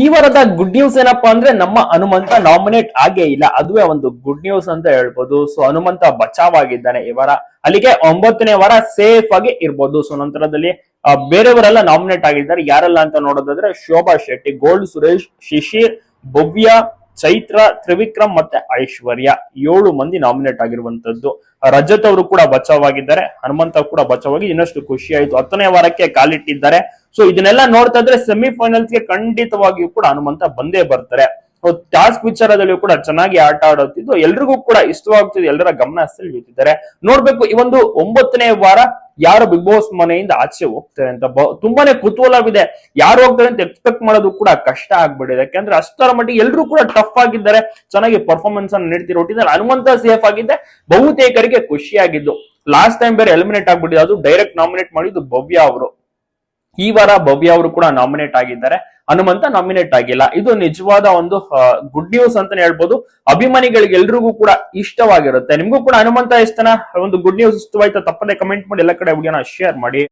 ಈ ವಾರದ good news ಏನಪ್ಪಾ ಅಂದ್ರೆ ನಮ್ಮ ಹನುಮಂತ ನಾಮಿನೇಟ್ ಆಗೇ ಇಲ್ಲ. ಅದುವೇ ಒಂದು ಗುಡ್ ನ್ಯೂಸ್ ಅಂತ ಹೇಳ್ಬೋದು. ಸೊ ಹನುಮಂತ ಬಚಾವ್ ಆಗಿದ್ದಾನೆ ಈ ಅಲ್ಲಿಗೆ ಒಂಬತ್ತನೇ ವಾರ ಸೇಫ್ ಆಗಿ ಇರ್ಬೋದು. ಸೊ ನಂತರದಲ್ಲಿ ಬೇರೆಯವರೆಲ್ಲ ನಾಮಿನೇಟ್ ಆಗಿದ್ದಾರೆ. ಯಾರೆಲ್ಲ ಅಂತ ನೋಡೋದಾದ್ರೆ ಶೋಭಾ ಶೆಟ್ಟಿ, ಗೋಲ್ಡ್ ಸುರೇಶ್, ಶಿಶಿರ್, ಭವ್ಯ ಚೈತ್ರ, ತ್ರಿವಿಕ್ರಮ್ ಮತ್ತೆ ಐಶ್ವರ್ಯ ಏಳು ಮಂದಿ ನಾಮಿನೇಟ್ ಆಗಿರುವಂತದ್ದು. ರಜತ್ ಅವರು ಕೂಡ ಬಚಾವಾಗಿದ್ದಾರೆ, ಹನುಮಂತ ಕೂಡ ಬಚಾವಾಗಿ ಇನ್ನಷ್ಟು ಖುಷಿ ಆಯಿತು ಹತ್ತನೇ ವಾರಕ್ಕೆ ಕಾಲಿಟ್ಟಿದ್ದಾರೆ. ಸೊ ಇದನ್ನೆಲ್ಲ ನೋಡ್ತಾ ಇದ್ರೆ ಸೆಮಿಫೈನಲ್ಸ್ಗೆ ಖಂಡಿತವಾಗಿಯೂ ಕೂಡ ಹನುಮಂತ ಬಂದೇ ಬರ್ತಾರೆ. ಟಾಸ್ಕ್ ವಿಚಾರದಲ್ಲಿಯೂ ಕೂಡ ಚೆನ್ನಾಗಿ ಆಟ ಆಡುತ್ತಿದ್ದು. ಎಲ್ರಿಗೂ ಕೂಡ ಇಷ್ಟವಾಗ್ತಿದೆ. ಎಲ್ಲರ ಗಮನ ಸೆಳೆಯುತ್ತಿದ್ದಾರೆ. ನೋಡ್ಬೇಕು, ಈ ಒಂದು ಒಂಬತ್ತನೇ ವಾರ ಯಾರು ಬಿಗ್ ಬಾಸ್ ಮನೆಯಿಂದ ಆಚೆ ಹೋಗ್ತಾರೆ ಅಂತ ತುಂಬಾನೇ ಕುತೂಹಲವಿದೆ. ಯಾರು ಹೋಗ್ತಾರೆ ಅಂತ ಎಕ್ಸ್ಪೆಕ್ಟ್ ಮಾಡೋದು ಕೂಡ ಕಷ್ಟ ಆಗ್ಬಿಟ್ಟಿದೆ. ಯಾಕಂದ್ರೆ ಅಷ್ಟರ ಮಟ್ಟಿಗೆ ಎಲ್ಲರೂ ಕೂಡ ಟಫ್ ಆಗಿದ್ದಾರೆ. ಚೆನ್ನಾಗಿ ಪರ್ಫಾರ್ಮೆನ್ಸ್ ಅನ್ನು ನೀಡ್ತಿರೋ ಒಟ್ಟಿನಲ್ಲಿ ಹನುಮಂತ ಸೇಫ್ ಆಗಿದ್ದೆ. ಬಹುತೇಕರಿಗೆ ಖುಷಿಯಾಗಿದ್ದು. ಲಾಸ್ಟ್ ಟೈಮ್ ಬೇರೆ ಎಲಿಮಿನೇಟ್ ಆಗ್ಬಿಟ್ಟಿದೆ ಅದು ಡೈರೆಕ್ಟ್ ನಾಮಿನೇಟ್ ಮಾಡಿದ್ದು ಭವ್ಯ ಅವರು. ಈ ವಾರ ಭವ್ಯ ಅವರು ಕೂಡ ನಾಮಿನೇಟ್ ಆಗಿದ್ದಾರೆ. ಹನುಮಂತ ನಾಮಿನೇಟ್ ಆಗಿಲ್ಲ. ಇದು ನಿಜವಾದ ಒಂದು ಗುಡ್ ನ್ಯೂಸ್ ಅಂತಾನೆ ಹೇಳ್ಬೋದು. ಅಭಿಮಾನಿಗಳಿಗೆ ಎಲ್ರಿಗೂ ಕೂಡ ಇಷ್ಟವಾಗಿರುತ್ತೆ. ನಿಮ್ಗೂ ಕೂಡ ಹನುಮಂತ ಇಷ್ಟನ ಒಂದು ಗುಡ್ ನ್ಯೂಸ್ ಇಷ್ಟವಾಯ್ತಾ ತಪ್ಪದೆ ಕಮೆಂಟ್ ಮಾಡಿ ಎಲ್ಲ ಕಡೆ ವಿಡಿಯೋನ ಶೇರ್ ಮಾಡಿ.